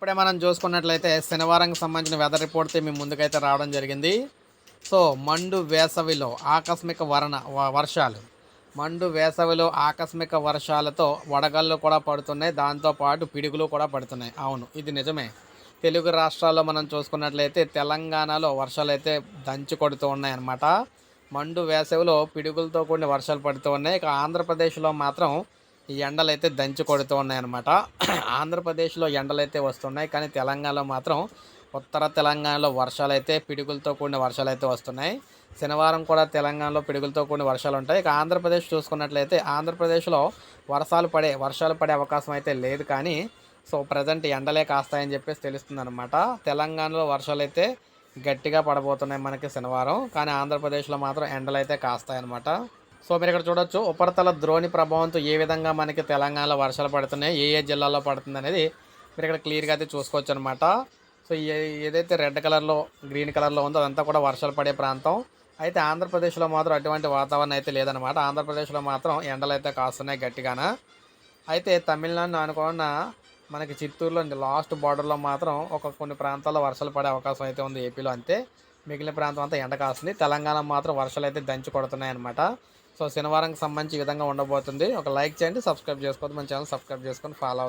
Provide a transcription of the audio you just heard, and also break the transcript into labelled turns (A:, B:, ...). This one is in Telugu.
A: ఇప్పుడే మనం చూసుకున్నట్లయితే శనివారంకి సంబంధించిన వెదర్ రిపోర్ట్ మీ ముందుకైతే రావడం జరిగింది. సో మండు వేసవిలో ఆకస్మిక వరణ వర్షాలు. మండు వేసవిలో ఆకస్మిక వర్షాలతో వడగళ్ళు కూడా పడుతున్నాయి. దాంతోపాటు పిడుగులు కూడా పడుతున్నాయి. అవును ఇది నిజమే. తెలుగు రాష్ట్రాల్లో మనం చూసుకున్నట్లయితే తెలంగాణలో వర్షాలు అయితే దంచి కొడుతూ ఉన్నాయన్నమాట. మండు వేసవిలో పిడుగులతో కూడిన వర్షాలు పడుతూ ఉన్నాయి. ఇక ఆంధ్రప్రదేశ్లో మాత్రం ఈ ఎండలు అయితే దంచి కొడుతూ ఉన్నాయన్నమాట. ఆంధ్రప్రదేశ్లో ఎండలు అయితే వస్తున్నాయి కానీ తెలంగాణలో మాత్రం ఉత్తర తెలంగాణలో వర్షాలు అయితే పిడుగులతో కూడిన వర్షాలు అయితే వస్తున్నాయి. శనివారం కూడా తెలంగాణలో పిడుగులతో కూడిన వర్షాలు ఉంటాయి. ఇక ఆంధ్రప్రదేశ్ చూసుకున్నట్లయితే ఆంధ్రప్రదేశ్లో వర్షాలు పడే వర్షాలు పడే అవకాశం అయితే లేదు కానీ సో ప్రజెంట్ ఎండలే కాస్తాయని చెప్పేసి తెలుస్తుంది అనమాట తెలంగాణలో వర్షాలు అయితే గట్టిగా పడబోతున్నాయి మనకి శనివారం కానీ ఆంధ్రప్రదేశ్లో మాత్రం ఎండలు అయితే కాస్తాయన్నమాట. సో మీరు ఇక్కడ చూడొచ్చు ఉపరితల ద్రోణి ప్రభావంతో ఏ విధంగా మనకి తెలంగాణలో వర్షాలు పడుతున్నాయి ఏ ఏ జిల్లాలో పడుతుంది అనేది మీరు ఇక్కడ క్లియర్గా అయితే చూసుకోవచ్చు అనమాట సో ఏ- ఏదైతే రెడ్ కలర్లో గ్రీన్ కలర్లో ఉందో అదంతా కూడా వర్షాలు పడే ప్రాంతం. అయితే ఆంధ్రప్రదేశ్లో మాత్రం అటువంటి వాతావరణం అయితే లేదనమాట ఆంధ్రప్రదేశ్లో మాత్రం ఎండలు అయితే కాస్తున్నాయి గట్టిగాన. అయితే తమిళనాడు అనుకున్న మనకి చిత్తూరులో లాస్ట్ బార్డర్లో మాత్రం ఒక కొన్ని ప్రాంతాల్లో వర్షాలు పడే అవకాశం అయితే ఉంది ఏపీలో అంతే. మిగిలిన ప్రాంతం అంతా ఎండ కాస్తుంది. తెలంగాణ మాత్రం వర్షాలు అయితే దంచి కొడుతున్నాయి అనమాట సో శనివారంకి సంబంధించి ఈ విధంగా ఉండబోతుంది. ఒక లైక్ చేయండి సబ్స్క్రైబ్ చేసుకోవద్దు మన ఛానల్ సబ్స్క్రైబ్ చేసుకొని ఫాలో